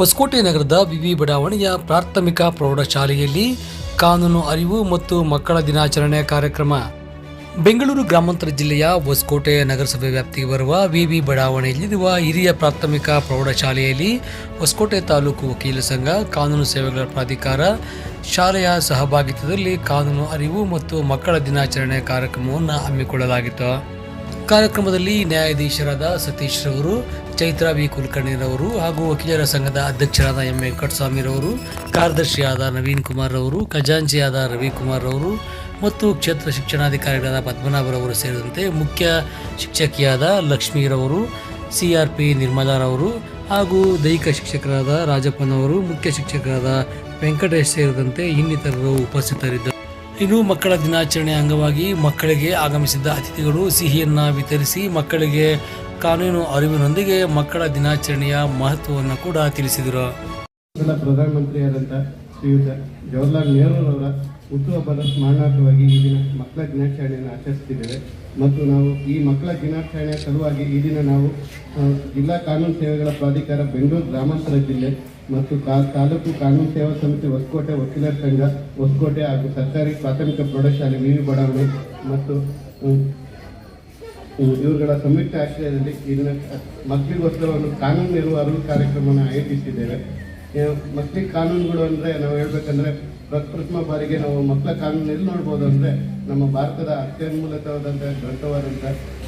ಹೊಸಕೋಟೆ ನಗರದ ವಿವಿ ಬಡಾವಣೆಯ ಪ್ರಾಥಮಿಕ ಪ್ರೌಢಶಾಲೆಯಲ್ಲಿ ಕಾನೂನು ಅರಿವು ಮತ್ತು ಮಕ್ಕಳ ದಿನಾಚರಣೆ ಕಾರ್ಯಕ್ರಮ. ಬೆಂಗಳೂರು ಗ್ರಾಮಾಂತರ ಜಿಲ್ಲೆಯ ಹೊಸಕೋಟೆ ನಗರಸಭೆ ವ್ಯಾಪ್ತಿಗೆ ಬರುವ ವಿವಿ ಬಡಾವಣೆಯಲ್ಲಿರುವ ಹಿರಿಯ ಪ್ರಾಥಮಿಕ ಪ್ರೌಢಶಾಲೆಯಲ್ಲಿ ಹೊಸಕೋಟೆ ತಾಲೂಕು ವಕೀಲ ಸಂಘ, ಕಾನೂನು ಸೇವೆಗಳ ಪ್ರಾಧಿಕಾರ, ಶಾಲೆಯ ಸಹಭಾಗಿತ್ವದಲ್ಲಿ ಕಾನೂನು ಅರಿವು ಮತ್ತು ಮಕ್ಕಳ ದಿನಾಚರಣೆ ಕಾರ್ಯಕ್ರಮವನ್ನು ಹಮ್ಮಿಕೊಳ್ಳಲಾಗಿತ್ತು. ಕಾರ್ಯಕ್ರಮದಲ್ಲಿ ನ್ಯಾಯಾಧೀಶರಾದ ಸತೀಶ್ ರವರು, ಚೈತ್ರ ವಿ ಕುಲಕರ್ಣಿರವರು ಹಾಗೂ ವಕೀಲರ ಸಂಘದ ಅಧ್ಯಕ್ಷರಾದ ಎಂ. ವೆಂಕಟಸ್ವಾಮಿರವರು, ಕಾರ್ಯದರ್ಶಿಯಾದ ನವೀನ್ ಕುಮಾರ್ ರವರು, ಖಜಾಂಚಿಯಾದ ರವಿಕುಮಾರ್ ರವರು ಮತ್ತು ಕ್ಷೇತ್ರ ಶಿಕ್ಷಣಾಧಿಕಾರಿಗಳಾದ ಪದ್ಮನಾಭರವರು ಸೇರಿದಂತೆ ಮುಖ್ಯ ಶಿಕ್ಷಕಿಯಾದ ಲಕ್ಷ್ಮೀರವರು ಸಿ ಆರ್ ಪಿ ನಿರ್ಮಲಾರವರು ಹಾಗೂ ದೈಹಿಕ ಶಿಕ್ಷಕರಾದ ರಾಜಪ್ಪನವರು, ಮುಖ್ಯ ಶಿಕ್ಷಕರಾದ ವೆಂಕಟೇಶ್ ಸೇರಿದಂತೆ ಇನ್ನಿತರರು ಉಪಸ್ಥಿತರಿದ್ದರು ಇನ್ನು ಮಕ್ಕಳ ದಿನಾಚರಣೆ ಅಂಗವಾಗಿ ಮಕ್ಕಳಿಗೆ ಆಗಮಿಸಿದ್ದ ಅತಿಥಿಗಳು ಸಿಹಿಯನ್ನ ವಿತರಿಸಿ ಮಕ್ಕಳಿಗೆ ಕಾನೂನು ಅರಿವಿನೊಂದಿಗೆ ಮಕ್ಕಳ ದಿನಾಚರಣೆಯ ಮಹತ್ವವನ್ನು ಕೂಡ ತಿಳಿಸಿದರು. ಪ್ರಧಾನಮಂತ್ರಿ ಪ್ರಧಾನಮಂತ್ರಿಯಾದಂಥ ಶ್ರೀಯುತ ಜವಾಹರ್ಲಾಲ್ ನೆಹರೂರವರ ಹುಟ್ಟುಹಬ್ಬದ ಸ್ಮರಣಾರ್ಥವಾಗಿ ಈ ದಿನ ಮಕ್ಕಳ ದಿನಾಚರಣೆಯನ್ನು ಆಚರಿಸ್ತಿದ್ದೇವೆ ಮತ್ತು ನಾವು ಈ ಮಕ್ಕಳ ದಿನಾಚರಣೆಯ ಸಲುವಾಗಿ ಈ ದಿನ ನಾವು ಜಿಲ್ಲಾ ಕಾನೂನು ಸೇವೆಗಳ ಪ್ರಾಧಿಕಾರ ಬೆಂಗಳೂರು ಗ್ರಾಮಾಂತರ ಜಿಲ್ಲೆ ಮತ್ತು ತಾಲೂಕು ಕಾನೂನು ಸೇವಾ ಸಮಿತಿ ಹೊಸಕೋಟೆ ವಕೀಲರ ಸಂಘ, ಹೊಸಕೋಟೆ ಹಾಗೂ ಸರ್ಕಾರಿ ಪ್ರಾಥಮಿಕ ಪ್ರೌಢಶಾಲೆ ವಿವಿ ಬಡಾವಣೆ ಮತ್ತು ಇವರುಗಳ ಸಂಯುಕ್ತ ಆಶ್ರಯದಲ್ಲಿ ಇಲ್ಲಿನ ಮಕ್ಕಳಿಗೋಸ್ಕರ ಕಾನೂನು ಇರುವ ಅರಿವು ಕಾರ್ಯಕ್ರಮವನ್ನು ಆಯೋಜಿಸಿದ್ದೇವೆ. ಮಕ್ಕಳಿಗೆ ಕಾನೂನುಗಳು ಅಂದರೆ ನಾವು ಹೇಳ್ಬೇಕಂದ್ರೆ ಪ್ರಪ್ರಥಮ ಬಾರಿಗೆ ನಾವು ಮಕ್ಕಳ ಕಾನೂನು ಎಲ್ಲಿ ನೋಡ್ಬೋದು ಅಂದರೆ, ನಮ್ಮ ಭಾರತದ ಅತ್ಯನ್ಮೂಲತವಾದಂಥ ದೊಡ್ಡವಾದಂಥ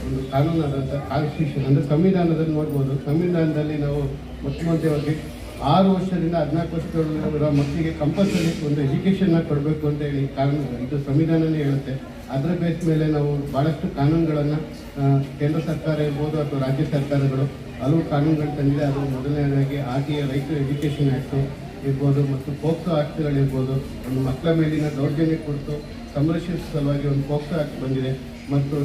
ಒಂದು ಕಾನೂನಾದಂಥ ಕಾನ್ಸ್ಟಿಟ್ಯೂಷನ್ ಅಂದರೆ ಸಂವಿಧಾನದಲ್ಲಿ ನೋಡ್ಬೋದು. ಸಂವಿಧಾನದಲ್ಲಿ ನಾವು ಮುಖ್ಯಮಂತ್ರಿಯವರಿಗೆ ಆರು ವರ್ಷದಿಂದ ಹದಿನಾಲ್ಕು ವರ್ಷದೊಳಗಿರೋ ಮಕ್ಕಳಿಗೆ ಕಂಪಲ್ಸರಿ ಒಂದು ಎಜುಕೇಷನ್ನ ಕೊಡಬೇಕು ಅಂತ ಹೇಳಿ ಕಾನೂನು ಇದು ಸಂವಿಧಾನನೇ ಹೇಳುತ್ತೆ. ಅದರ ಬೇಸ್ ಮೇಲೆ ನಾವು ಭಾಳಷ್ಟು ಕಾನೂನುಗಳನ್ನು ಕೇಂದ್ರ ಸರ್ಕಾರ ಇರ್ಬೋದು ಅಥವಾ ರಾಜ್ಯ ಸರ್ಕಾರಗಳು ಹಲವು ಕಾನೂನುಗಳು ತಂದಿದೆ. ಅದು ಮೊದಲನೇದಾಗಿ R T right to education act ಇರ್ಬೋದು ಮತ್ತು ಪೋಕ್ಸೋ ಆ್ಯಕ್ಟ್ಗಳಿರ್ಬೋದು ಒಂದು ಮಕ್ಕಳ ಮೇಲಿನ ದೌರ್ಜನ್ಯ ಕುರಿತು ಸಂರಕ್ಷಿಸುವ ಸಲುವಾಗಿ ಒಂದು ಪೋಕ್ಸೋ ಆ್ಯಕ್ಟ್ ಬಂದಿದೆ. ಮತ್ತು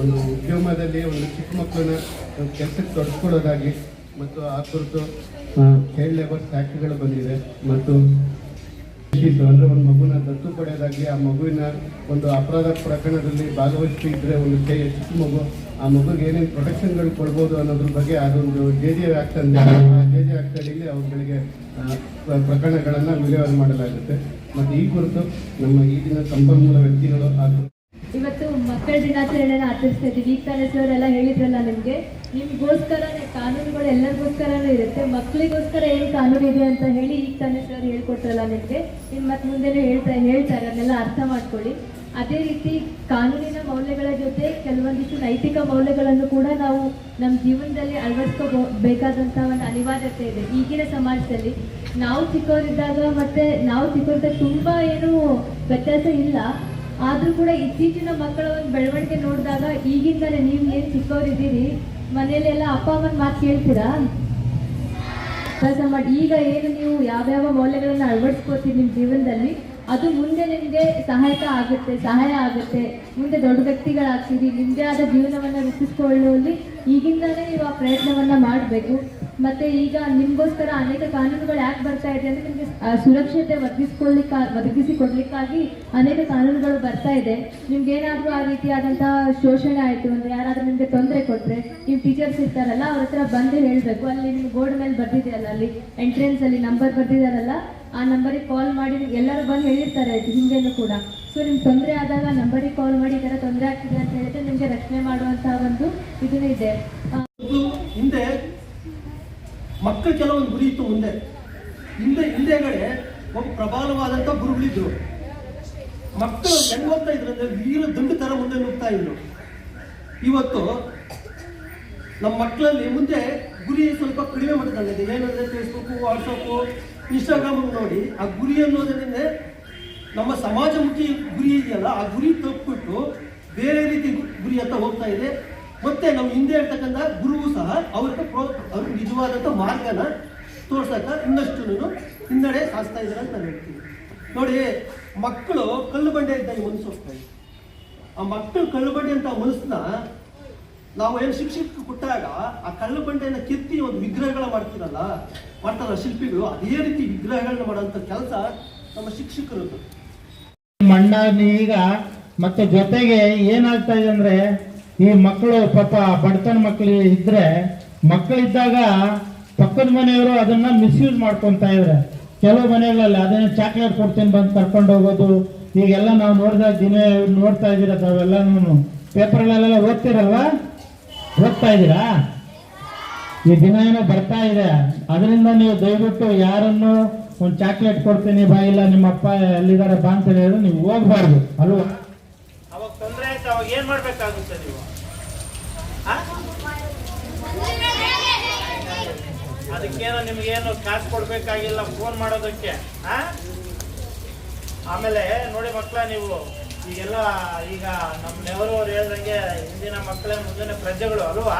ಒಂದು ಉದ್ಯಮದಲ್ಲಿ ಒಂದು ಚಿಕ್ಕ ಮಕ್ಕಳನ್ನ ಕೆಲಸಕ್ಕೆ ತೊಡಸ್ಕೊಳ್ಳೋದಾಗಿ ಮತ್ತು ಆ ಕುರಿತು ಚೈಲ್ಡ್ ಲೇಬರ್ ಆ್ಯಕ್ಟ್ಗಳು ಬಂದಿದೆ. ಮತ್ತು ಶಿಶು ಅಂದರೆ ಒಂದು ಮಗುನ ದತ್ತು ಪಡೆಯೋದಾಗಿ ಆ ಮಗುವಿನ ಒಂದು ಅಪರಾಧ ಪ್ರಕರಣದಲ್ಲಿ ಭಾಗವಹಿಸ್ತಿದ್ರೆ ಒಂದು ಕೈ ಚಿಕ್ಕ ಮಗು ಆ ಮಗುಗೆ ಏನೇನು ಪ್ರೊಟೆಕ್ಷನ್ಗಳು ಕೊಡ್ಬೋದು ಅನ್ನೋದ್ರ ಬಗ್ಗೆ ಅದೊಂದು ಜೆ ಜೆ ಆ್ಯಕ್ಟ್ ಅಂದರೆ ಆ ಜೆ ಜೆ ಅಡಿಯಲ್ಲಿ ಅವುಗಳಿಗೆ ಪ್ರಕರಣಗಳನ್ನು ವಿಲೇವಾರಿ ಮಾಡಲಾಗುತ್ತೆ. ಮತ್ತು ಈ ಕುರಿತು ನಮ್ಮ ಈ ದಿನ ಸಂಪನ್ಮೂಲ ವ್ಯಕ್ತಿಗಳು ಹಾಗೂ ಇವತ್ತು ಮಕ್ಕಳ ದಿನಾಚರಣೆ ಆಚರಿಸ್ತಾ ಇದ್ದೀವಿ. ಈಗ ತಾನೇ ಸರ್ ಎಲ್ಲ ಹೇಳಿದ್ರಲ್ಲ ನಿಮಗೆ, ನಿಮ್ಗೋಸ್ಕರನೇ ಕಾನೂನುಗಳು ಎಲ್ಲರಿಗೋಸ್ಕರನೂ ಇರುತ್ತೆ. ಮಕ್ಕಳಿಗೋಸ್ಕರ ಏನು ಕಾನೂನು ಇದೆ ಅಂತ ಹೇಳಿ ಈಗ ತಾನೇ ಸರ್ ಹೇಳ್ಕೊಟ್ರಲ್ಲ ನಿಮಗೆ. ಇನ್ನು ಮತ್ತೆ ಮುಂದೆನೂ ಹೇಳ್ತಾ, ಹೇಳ್ತಾರೆ, ಅದನ್ನೆಲ್ಲ ಅರ್ಥ ಮಾಡ್ಕೊಳ್ಳಿ. ಅದೇ ರೀತಿ ಕಾನೂನಿನ ಮೌಲ್ಯಗಳ ಜೊತೆ ಕೆಲವೊಂದಿಷ್ಟು ನೈತಿಕ ಮೌಲ್ಯಗಳನ್ನು ಕೂಡ ನಾವು ನಮ್ಮ ಜೀವನದಲ್ಲಿ ಅಳವಡಿಸ್ಕೋ ಬೇಕಾದಂಥ ಒಂದು ಅನಿವಾರ್ಯತೆ ಇದೆ. ಈಗಿನ ಸಮಾಜದಲ್ಲಿ ನಾವು ಚಿಕ್ಕವರಿದ್ದಾಗ ಮತ್ತೆ ನಾವು ಚಿಕ್ಕವರಿದ್ದಾಗ ತುಂಬ ಏನು ವ್ಯತ್ಯಾಸ ಇಲ್ಲ. ಆದ್ರೂ ಕೂಡ ಇತ್ತೀಚಿನ ಮಕ್ಕಳ ಒಂದು ಬೆಳವಣಿಗೆ ನೋಡಿದಾಗ ಈಗಿಂದಲೇ ನೀವು ಏನು ಚಿಕ್ಕವರಿದ್ದೀರಿ, ಮನೆಯಲ್ಲೆಲ್ಲ ಅಪ್ಪ ಅಮ್ಮನ ಮಾತು ಕೇಳ್ತೀರಾ? ಕೆಲಸ ಮಾಡಿ. ಈಗ ಏನು ನೀವು ಯಾವ್ಯಾವ ಮೌಲ್ಯಗಳನ್ನು ಅಳವಡಿಸ್ಕೋತೀರಿ ನಿಮ್ಮ ಜೀವನದಲ್ಲಿ, ಅದು ಮುಂದೆ ನಿಮಗೆ ಸಹಾಯಕ ಆಗುತ್ತೆ, ಸಹಾಯ ಆಗುತ್ತೆ. ಮುಂದೆ ದೊಡ್ಡ ವ್ಯಕ್ತಿಗಳಾಗ್ತೀರಿ ನಿಮ್ಮದೇ ಆದ ಜೀವನವನ್ನ ರೂಪಿಸ್ಕೊಳ್ಳುವಲ್ಲಿ ಈಗಿಂದಲೇ ನೀವು ಆ ಪ್ರಯತ್ನವನ್ನ ಮಾಡಬೇಕು. ಮತ್ತೆ ಈಗ ನಿಮಗೋಸ್ಕರ ಅನೇಕ ಕಾನೂನುಗಳು ಯಾಕೆ ಬರ್ತಾ ಇದೆ ಅಂದರೆ ನಿಮಗೆ ಸುರಕ್ಷತೆ ಒದಗಿಸ್ಕೊಳ್ಳಿಕ್ಕ ಒದಗಿಸಿ ಕೊಡ್ಲಿಕ್ಕಾಗಿ ಅನೇಕ ಕಾನೂನುಗಳು ಬರ್ತಾ ಇದೆ. ನಿಮ್ಗೆ ಏನಾದರೂ ಆ ರೀತಿಯಾದಂತಹ ಶೋಷಣೆ ಆಯಿತು ಅಂದರೆ, ಯಾರಾದರೂ ನಿಮಗೆ ತೊಂದರೆ ಕೊಟ್ಟರೆ ನೀವು ಟೀಚರ್ಸ್ ಇರ್ತಾರಲ್ಲ, ಅವ್ರ ಹತ್ರ ಬಂದು ಹೇಳಬೇಕು. ಅಲ್ಲಿ ನಿಮ್ಗೆ ಬೋರ್ಡ್ ಮೇಲೆ ಬರ್ದಿದೆಯಲ್ಲ, ಅಲ್ಲಿ ಎಂಟ್ರೆನ್ಸ್ ಅಲ್ಲಿ ನಂಬರ್ ಬರ್ದಿದಾರಲ್ಲ ಆ ನಂಬರಿಗೆ ಕಾಲ್ ಮಾಡಿ ಎಲ್ಲರೂ ಬಂದು ಹೇಳಿರ್ತಾರೆ ಹಿಂದೆನೂ ಕೂಡ. ಸೊ ನಿಮ್ಗೆ ತೊಂದರೆ ಆದಾಗ ನಂಬರಿಗೆ ಕಾಲ್ ಮಾಡಿ, ಈ ಥರ ತೊಂದರೆ ಆಗ್ತಿದೆ ಅಂತ ಹೇಳಿದ್ರೆ ನಿಮಗೆ ರಕ್ಷಣೆ ಮಾಡುವಂತಹ ಒಂದು ಇದೂ. ಇದೆ ಮಕ್ಕಳ ಕೆಲವೊಂದು ಗುರಿ ಇತ್ತು ಮುಂದೆ. ಹಿಂದೆ ಹಿಂದೆಗಡೆ ಒಬ್ಬ ಪ್ರಬಲವಾದಂಥ ಗುರುಗಳಿದ್ರು ಮಕ್ಕಳು ಹೆಂಗ್ ಹೋಗ್ತಾ ಇದ್ರು ಅಂದ್ರೆ ವೀರ ದುಂಡು ತರ ಮುಂದೆ ನುಗ್ತಾ ಇದ್ರು. ಇವತ್ತು ನಮ್ಮ ಮಕ್ಕಳಲ್ಲಿ ಮುಂದೆ ಗುರಿ ಸ್ವಲ್ಪ ಕಡಿಮೆ ಮಟ್ಟದಲ್ಲಿದೆ ಏನಂದ್ರೆ ಫೇಸ್ಬುಕ್ ವಾಟ್ಸಪ್ಪು ಇನ್ಸ್ಟಾಗ್ರಾಮ್ ನೋಡಿ. ಆ ಗುರಿ ಅನ್ನೋದನ್ನೇ ನಮ್ಮ ಸಮಾಜಮುಖಿ ಗುರಿ ಇದೆಯಲ್ಲ, ಆ ಗುರಿ ತಪ್ಪಿಬಿಟ್ಟು ಬೇರೆ ರೀತಿ ಗುರಿ ಅಂತ ಹೋಗ್ತಾ ಇದೆ. ಮತ್ತೆ ನಮ್ಮ ಹಿಂದೆ ಇರ್ತಕ್ಕಂಥ ಗುರುವು ಸಹ ಅವ್ರಿಗೆ ಪ್ರೋ ಅವ್ರಿಗೆ ನಿಜವಾದಂಥ ಮಾರ್ಗನ ತೋರ್ಸಕ್ಕ ಇನ್ನಷ್ಟು ಹಿನ್ನಡೆ ಸಾಸ್ತಾ ಇದ್ದಾರೆ ಅಂತ ನಾನು ಹೇಳ್ತೀನಿ. ನೋಡಿ, ಮಕ್ಕಳು ಕಲ್ಲು ಬಂಡೆ ಇದ್ದಾಗ ಮನಸ್ಸು ಹೋಗ್ತಾ ಆ ಮಕ್ಕಳು ಕಲ್ಲು ಬಂಡೆ ಅಂತ ಮನಸ್ಸನ್ನ ನಾವು ಏನು ಶಿಕ್ಷಕ ಕೊಟ್ಟಾಗ ಆ ಕಲ್ಲು ಬಂಡೆಯನ್ನು ಕೆತ್ತಿ ಒಂದು ವಿಗ್ರಹಗಳ ಮಾಡ್ತೀರಲ್ಲ ಮಾಡ್ತಾರ ಶಿಲ್ಪಿಗಳು, ಅದೇ ರೀತಿ ವಿಗ್ರಹಗಳನ್ನ ಮಾಡುವಂಥ ಕೆಲಸ ನಮ್ಮ ಶಿಕ್ಷಕರು ಮಣ್ಣ ಈಗ ಮತ್ತೆ ಜೊತೆಗೆ ಏನಾಗ್ತಾ ಇದೆ ಅಂದ್ರೆ ಈ ಮಕ್ಕಳು ಪಾಪ ಬಡತನ ಮಕ್ಕಳು ಇದ್ರೆ ಮಕ್ಕಳಿದ್ದಾಗ ಪಕ್ಕದ ಮನೆಯವರು ಅದನ್ನ ಮಿಸ್ಯೂಸ್ ಮಾಡ್ಕೊತಾ ಇದ್ದಾರೆ ಕೆಲವು ಮನೆಗಳಲ್ಲಿ ಅದನ್ನ ಚಾಕ್ಲೇಟ್ ಕೊಡ್ತೀನಿ ಬಂದು ಕರ್ಕೊಂಡು ಹೋಗೋದು. ಈಗೆಲ್ಲ ನಾವು ನೋಡಿದಾಗ ದಿನ ನೋಡ್ತಾ ಇದ್ದೀರ ತಾವೆಲ್ಲ ಪೇಪರ್ಗಳಲ್ಲೆಲ್ಲ ಓದ್ತಿರಲ್ವಾ? ಓದ್ತಾ ಇದ್ದೀರಾ? ಈ ದಿನ ಏನೋ ಬರ್ತಾ ಇದೆ. ಅದರಿಂದ ನೀವು ದಯವಿಟ್ಟು ಯಾರನ್ನು ಒಂದು ಚಾಕ್ಲೇಟ್ ಕೊಡ್ತೀನಿ ಬಾ, ಇಲ್ಲ ನಿಮ್ಮ ಅಪ್ಪ ಎಲ್ಲಿದ್ದಾರೆ ಬಾ ಅಂತ ಹೇಳಿದ್ರೆ ನೀವು ಹೋಗ್ಬಾರ್ದು. ಅಲ್ವಾ? ಅವಾಗ ಏನ್ ಮಾಡ್ಬೇಕಾಗುತ್ತೆ ನೀವು? ಅದಕ್ಕೇನೋ ನಿಮ್ಗೇನು ಕಾಸು ಕೊಡ್ಬೇಕಾಗಿಲ್ಲ ಫೋನ್ ಮಾಡೋದಕ್ಕೆ, ಆ? ಆಮೇಲೆ ನೋಡಿ ಮಕ್ಕಳ ನೀವು, ಈಗೆಲ್ಲ ಈಗ ನಮ್ಮ ನೆವರು ಅವ್ರು ಹೇಳ್ದಂಗೆ ಹಿಂದಿನ ಮಕ್ಕಳೇ ಮುಂದಿನ ಪ್ರಜೆಗಳು, ಅಲ್ವಾ?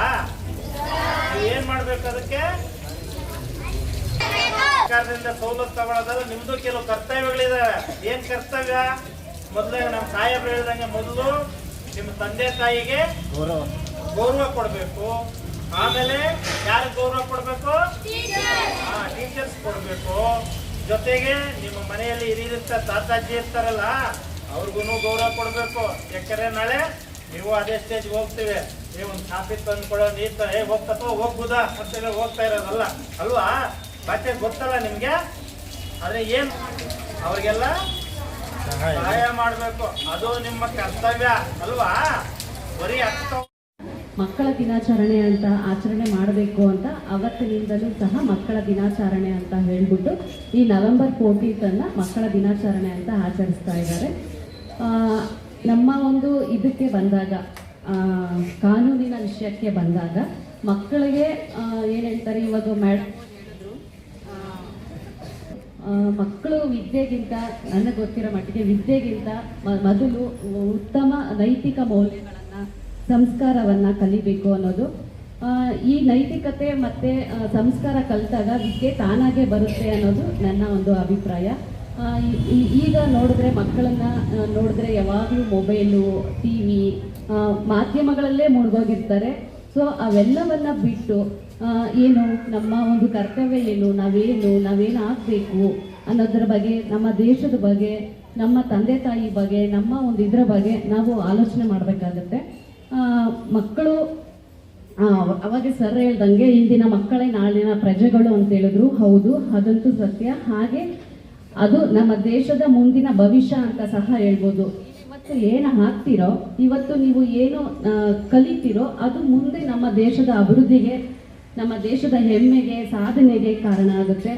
ಏನ್ ಮಾಡ್ಬೇಕು ಅದಕ್ಕೆ? ಸರ್ಕಾರದಿಂದ ಸವಲತ್ತು ತಗೊಳ್ಳೋದಲ್ಲ ನಿಮ್ದು ಕೆಲವು ಕರ್ತವ್ಯಗಳಿದಾವೆ. ಏನ್ ಕರ್ತವ್ಯ? ಮೊದಲೇ ನಮ್ಮ ಸಾಹೇಬ್ರು ಹೇಳ್ದಂಗೆ ಮೊದಲು ನಿಮ್ಮ ತಂದೆ ತಾಯಿಗೆ ಗೌರವ. ಗೌರವ ಕೊಡಬೇಕು. ಆಮೇಲೆ ಯಾರು ಗೌರವ ಕೊಡಬೇಕು? ಹಾ ಟೀಚರ್ಸ್ ಕೊಡಬೇಕು. ಜೊತೆಗೆ ನಿಮ್ಮ ಮನೆಯಲ್ಲಿ ಹಿರಿಯರಿರ್ತ ತಾತಾಜಿ ಇರ್ತಾರಲ್ಲ ಅವ್ರಿಗೂ ಗೌರವ ಕೊಡಬೇಕು. ಯಾಕಂದ್ರೆ ನಾಳೆ ನೀವು ಅದೇ ಸ್ಟೇಜ್ಗೆ ಹೋಗ್ತೀವಿ. ನೀವು ಒಂದು ಕಾಫಿ ತಂದು ಕೊಡೋ ನೀರು ತ- ಏ ಹೋಗ್ತಪ್ಪ ಹೋಗ್ಬೋದಾ? ಮತ್ತೆ ಹೋಗ್ತಾ ಇರೋದಲ್ಲ. ಅಲ್ವಾ? ಮತ್ತೆ ಗೊತ್ತಲ್ಲ ನಿಮ್ಗೆ? ಆದ್ರೆ ಏನ್? ಅವ್ರಿಗೆಲ್ಲ ಸಹಾಯ ಮಾಡಬೇಕು ಅದು ನಿಮ್ಮ ಕರ್ತವ್ಯ ಅಲ್ವಾ ಬರೀ ಮಕ್ಕಳ ದಿನಾಚರಣೆ ಅಂತ ಆಚರಣೆ ಮಾಡಬೇಕು ಅಂತ ಅವತ್ತಿನಿಂದಲೂ ಸಹ ಮಕ್ಕಳ ದಿನಾಚರಣೆ ಅಂತ ಹೇಳ್ಬಿಟ್ಟು ಈ ನವೆಂಬರ್ ಫೋರ್ಟೀನ್ತನ್ನು ಮಕ್ಕಳ ದಿನಾಚರಣೆ ಅಂತ ಆಚರಿಸ್ತಾ ಇದ್ದಾರೆ. ನಮ್ಮ ಒಂದು ಇದಕ್ಕೆ ಬಂದಾಗ ಕಾನೂನಿನ ವಿಷಯಕ್ಕೆ ಬಂದಾಗ ಮಕ್ಕಳಿಗೆ ಏನು ಹೇಳ್ತಾರೆ ಇವಾಗ ಮ್ಯಾಡ್ ಮಕ್ಕಳು ವಿದ್ಯೆಗಿಂತ ನನಗೆ ಗೊತ್ತಿರೋ ಮಟ್ಟಿಗೆ ವಿದ್ಯೆಗಿಂತ ಮೊದಲು ಉತ್ತಮ ನೈತಿಕ ಮೌಲ್ಯಗಳನ್ನು, ಸಂಸ್ಕಾರವನ್ನು ಕಲಿಬೇಕು ಅನ್ನೋದು. ಈ ನೈತಿಕತೆ ಮತ್ತು ಸಂಸ್ಕಾರ ಕಲಿತಾಗ ವಿದ್ಯೆ ತಾನಾಗೆ ಬರುತ್ತೆ ಅನ್ನೋದು ನನ್ನ ಒಂದು ಅಭಿಪ್ರಾಯ. ಈಗ ನೋಡಿದ್ರೆ ಮಕ್ಕಳನ್ನ ನೋಡಿದ್ರೆ ಯಾವಾಗಲೂ ಮೊಬೈಲು, ಟಿ ವಿ ಮಾಧ್ಯಮಗಳಲ್ಲೇ ಮುಳುಗೋಗಿರ್ತಾರೆ. ಸೊ, ಅವೆಲ್ಲವನ್ನ ಬಿಟ್ಟು ಏನು ನಮ್ಮ ಒಂದು ಕರ್ತವ್ಯ ಏನು? ನಾವೇನು ನಾವೇನು ಆಗಬೇಕು ಅನ್ನೋದ್ರ ಬಗ್ಗೆ, ನಮ್ಮ ದೇಶದ ಬಗ್ಗೆ, ನಮ್ಮ ತಂದೆ ತಾಯಿ ಬಗ್ಗೆ, ನಮ್ಮ ಒಂದು ಇದರ ಬಗ್ಗೆ ನಾವು ಆಲೋಚನೆ ಮಾಡಬೇಕಾಗತ್ತೆ. ಮಕ್ಕಳು ಅವಾಗ ಸರ್ ಹೇಳ್ದಂಗೆ ಇಂದಿನ ಮಕ್ಕಳೇ ನಾಳಿನ ಪ್ರಜೆಗಳು ಅಂತ ಹೇಳಿದ್ರು. ಹೌದು, ಅದಂತೂ ಸತ್ಯ. ಹಾಗೆ ಅದು ನಮ್ಮ ದೇಶದ ಮುಂದಿನ ಭವಿಷ್ಯ ಅಂತ ಸಹ ಹೇಳ್ಬೋದು. ಇವತ್ತು ಏನು ಹಾಕ್ತಿರೋ ಇವತ್ತು ನೀವು ಏನು ಕಲಿತೀರೋ, ಅದು ಮುಂದೆ ನಮ್ಮ ದೇಶದ ಅಭಿವೃದ್ಧಿಗೆ ನಮ್ಮ ದೇಶದ ಹೆಮ್ಮೆಗೆ ಸಾಧನೆಗೆ ಕಾರಣ ಆಗುತ್ತೆ.